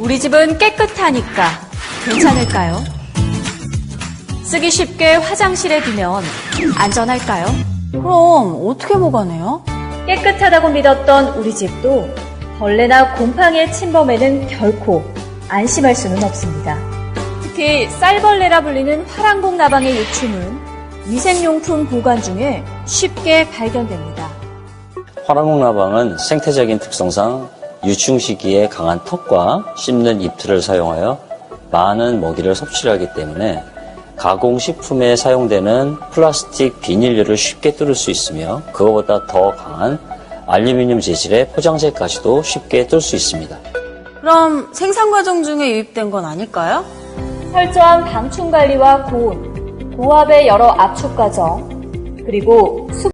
우리 집은 깨끗하니까 괜찮을까요? 쓰기 쉽게 화장실에 두면 안전할까요? 그럼 어떻게 보관해요? 깨끗하다고 믿었던 우리 집도 벌레나 곰팡이의 침범에는 결코 안심할 수는 없습니다. 특히 쌀벌레라 불리는 화랑봉 나방의 유충은 위생용품 보관 중에 쉽게 발견됩니다. 화랑목나방은 생태적인 특성상 유충 시기에 강한 턱과 씹는 입틀을 사용하여 많은 먹이를 섭취를 하기 때문에 가공식품에 사용되는 플라스틱 비닐류를 쉽게 뚫을 수 있으며 그것보다 더 강한 알루미늄 재질의 포장재까지도 쉽게 뚫을 수 있습니다. 그럼 생산 과정 중에 유입된 건 아닐까요? 철저한 방충 관리와 고온, 고압의 여러 압축 과정, 그리고 수